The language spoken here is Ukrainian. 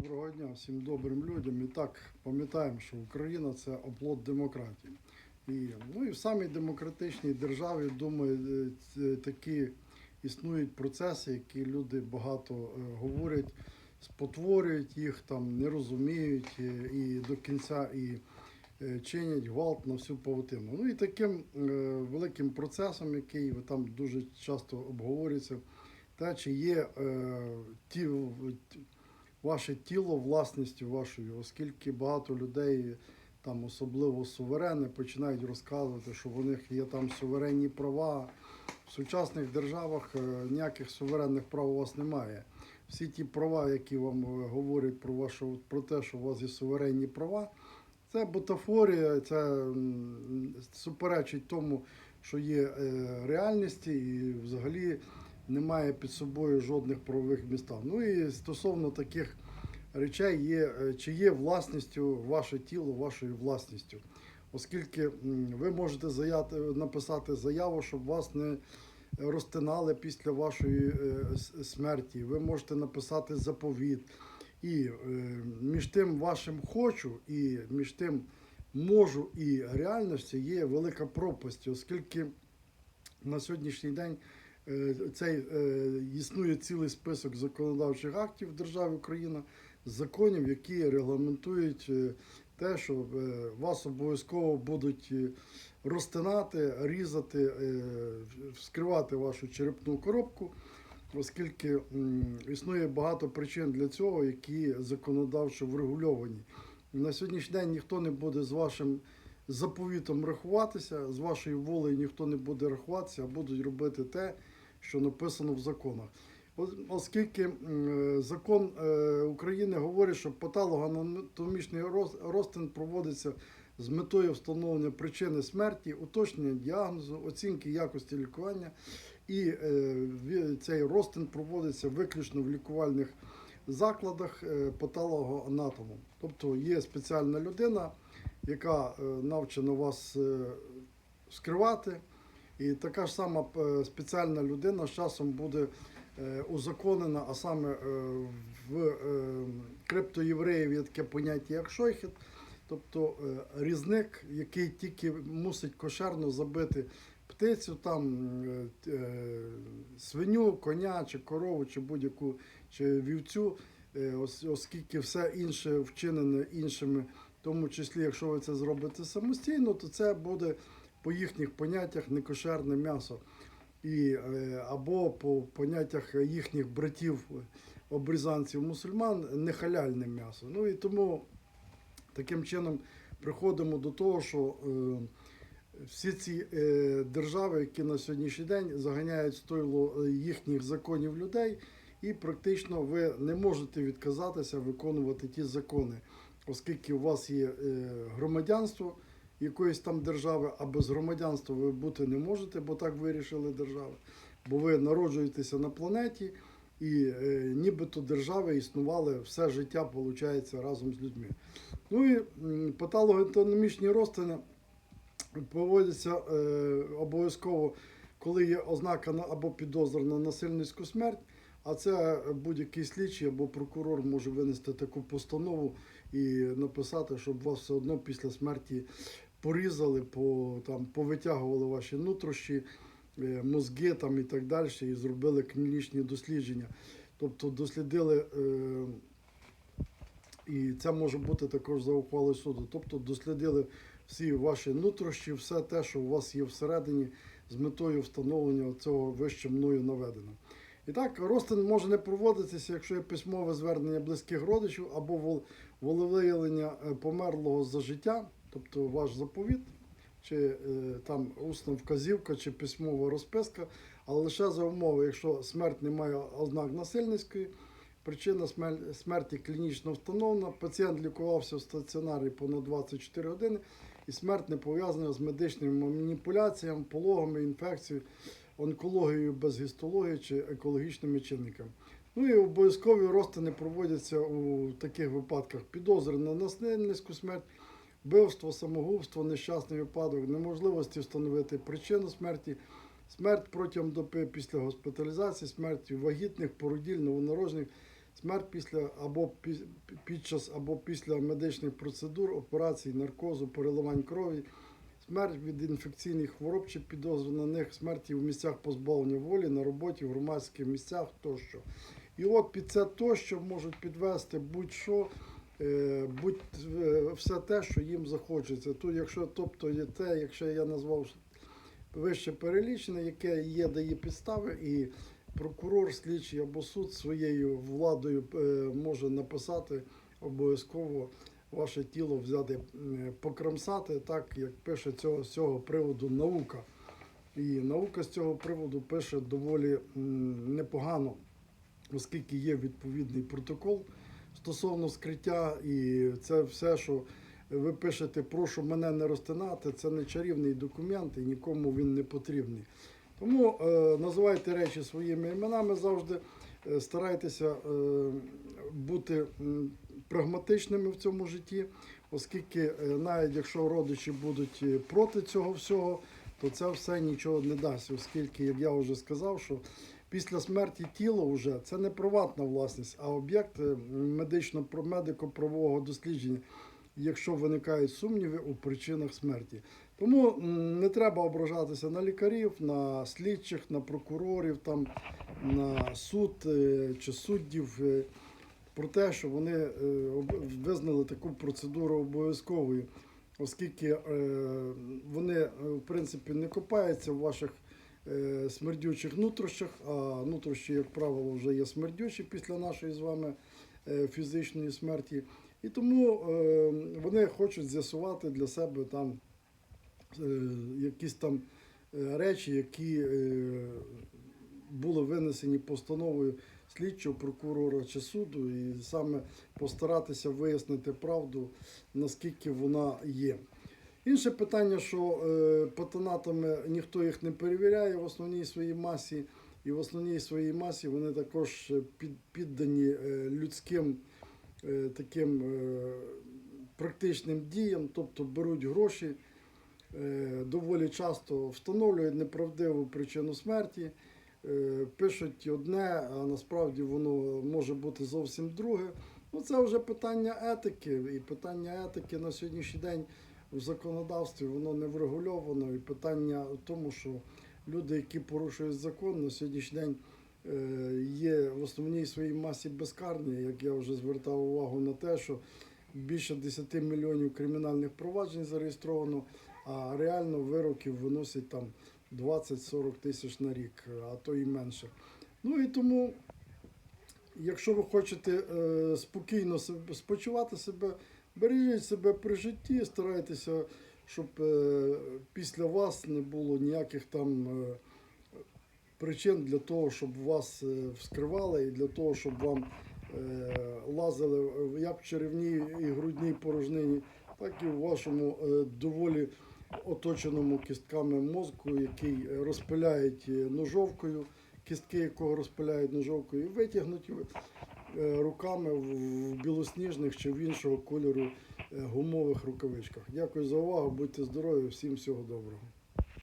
Доброго дня всім добрим людям. І так пам'ятаємо, що Україна це оплот демократії. І, ну, і в самій демократичній державі, думаю, е, такі існують процеси, які люди багато е, говорять, спотворюють їх, там, не розуміють е, і до кінця і е, чинять гвалт на всю павутину. Ну і таким е, великим процесом, який там дуже часто обговорюється, те, чи є е, ті, ваше тіло власністю вашою, оскільки багато людей, там особливо суверени, починають розказувати, що в них є там суверенні права. В сучасних державах е, ніяких суверенних прав у вас немає. Всі ті права, які вам е, говорять про вашу про те, що у вас є суверенні права, це бутафорія, це суперечить тому, що є е, реальності, і взагалі немає під собою жодних правових містах. Ну і стосовно таких речей є, е, чи є власністю ваше тіло, вашою власністю. Оскільки ви можете заяти, написати заяву, щоб вас не розтинали після вашої е, смерті. Ви можете написати заповіт. І е, між тим вашим хочу і між тим можу і реальності є велика пропасть, оскільки на сьогоднішній день цей е, існує цілий список законодавчих актів в державі Україна, законів, які регламентують е, те, що е, вас обов'язково будуть е, розтинати, різати, е, вскривати вашу черепну коробку, оскільки існує багато причин для цього, які законодавчо врегульовані. На сьогоднішній день ніхто не буде з вашим заповітом рахуватися, з вашою волею ніхто не буде рахуватися, а будуть робити те, що написано в законах. Оскільки закон е, України говорить, що патологоанатомічний роз- розтин проводиться з метою встановлення причини смерті, уточнення діагнозу, оцінки якості лікування, і е, цей розтин проводиться виключно в лікувальних закладах е, патологоанатомом. Тобто є спеціальна людина, яка е, навчена вас е, скривати. І така ж сама е, спеціальна людина з часом буде е, узаконена, а саме е, в криптоєвреїв є таке поняття, як шойхет, тобто різник, який тільки мусить кошерно забити птицю, там свиню, коня чи корову, чи будь-яку чи вівцю, оскільки все інше вчинене іншими, в тому числі, якщо ви це зробите самостійно, то це буде по їхніх поняттях некошерне м'ясо. І, е, або по поняттях їхніх братів обрізанців мусульман нехаляльне м'ясо. Ну і тому таким чином приходимо до того, що е, всі ці е, держави, які на сьогоднішній день заганяють стойло їхніх законів людей, і практично ви не можете відказатися виконувати ті закони, оскільки у вас є громадянство якоїсь там держави, а без громадянства ви бути не можете, бо так вирішили держави. Бо ви народжуєтеся на планеті, і е, нібито держави існували все життя, виходить, разом з людьми. Ну і м, патологоанатомічні розтини проводяться е, обов'язково, коли є ознака на- або підозра на насильницьку смерть. А це будь-який слідчий або прокурор може винести таку постанову і написати, щоб вас все одно після смерті порізали, по, там, повитягували ваші нутрощі, е, мозги там, і так далі, і зробили клінічні дослідження. Тобто дослідили. Е, і це може бути також за ухвалою суду. Тобто дослідили всі ваші нутрощі, все те, що у вас є всередині, з метою встановлення цього вище мною наведено. І так, розтин може не проводитися, якщо є письмове звернення близьких родичів або вол- волевиявлення е, померлого за життя, тобто ваш заповіт, чи е, там усна вказівка, чи письмова розписка, але лише за умови, якщо смерть не має ознак насильницької, Причина смерті клінічно встановлена. Пацієнт лікувався в стаціонарі понад 24 години, і смерть не пов'язана з медичними маніпуляціями, пологами, інфекцією, онкологією без гістології чи екологічними чинниками. Ну і обов'язкові розтини проводяться у таких випадках: підозри на насильницьку смерть, вбивство, самогубство, нещасний випадок, неможливості встановити причину смерті, смерть протягом доби після госпіталізації, смерть вагітних, породіль, новонароджених, смерть після або під час або після медичних процедур, операцій, наркозу, переливань крові, смерть від інфекційних хвороб чи підозри на них, смерті в місцях позбавлення волі, на роботі, в громадських місцях тощо. І от під це тощо можуть підвести будь-що, будь е, все те, що їм захочеться. Тут, якщо, тобто є те, якщо я назвав вище перелічене, яке є, дає підстави, і прокурор, слідчий або суд своєю владою е, може написати обов'язково ваше тіло взяти, е, покромсати, так як пише цього, з цього приводу наука. І наука з цього приводу пише доволі непогано, оскільки є відповідний протокол стосовно скриття, і це все, що ви пишете, прошу мене не розтинати, це не чарівний документ і нікому він не потрібний. Тому е, називайте речі своїми іменами завжди, е, старайтеся е, бути прагматичними в цьому житті, оскільки е, навіть якщо родичі будуть е, проти цього всього, то це все нічого не дасть, оскільки, як я вже сказав, що після смерті тіло вже це не приватна власність, а об'єкт е, медично медико-правового дослідження, якщо виникають сумніви у причинах смерті. Тому не треба ображатися на лікарів, на слідчих, на прокурорів, там, на суд е, чи суддів е, про те, що вони визнали таку процедуру обов'язковою, оскільки вони, в принципі, не копаються в ваших смердючих нутрощах, а нутрощі, як правило, вже є смердючі після нашої з вами е, фізичної смерті. І тому е, вони хочуть з'ясувати для себе там е, якісь там е, речі, які е, були винесені постановою слідчого прокурора чи суду, і саме постаратися вияснити правду, наскільки вона є. Інше питання, що е, патонатами ніхто їх не перевіряє в основній своїй масі, і в основній своїй масі вони також е, під, піддані е, людським таким практичним діям, тобто беруть гроші, доволі часто встановлюють неправдиву причину смерті, пишуть одне, а насправді воно може бути зовсім друге. Ну, це вже питання етики, і питання етики на сьогоднішній день в законодавстві воно не врегульовано. І питання в тому, що люди, які порушують закон, на сьогоднішній день е, є в основній своїй масі безкарні, як я вже звертав увагу на те, що більше 10 мільйонів кримінальних проваджень зареєстровано, а реально вироків виносять там 20-40 тисяч на рік, а то і менше. Ну і тому, якщо ви хочете е, спокійно себе, спочивати себе, бережіть себе при житті, старайтеся, щоб е, після вас не було ніяких там е, причин для того, щоб вас е, вскривали і для того, щоб вам лазили як в черевній і грудній порожнині, так і в вашому доволі оточеному кістками мозку, який розпиляють ножовкою, кістки якого розпиляють ножовкою, і витягнуті е, руками в в білосніжних чи в іншого кольору е, гумових рукавичках. Дякую за увагу, будьте здорові, всім всього доброго.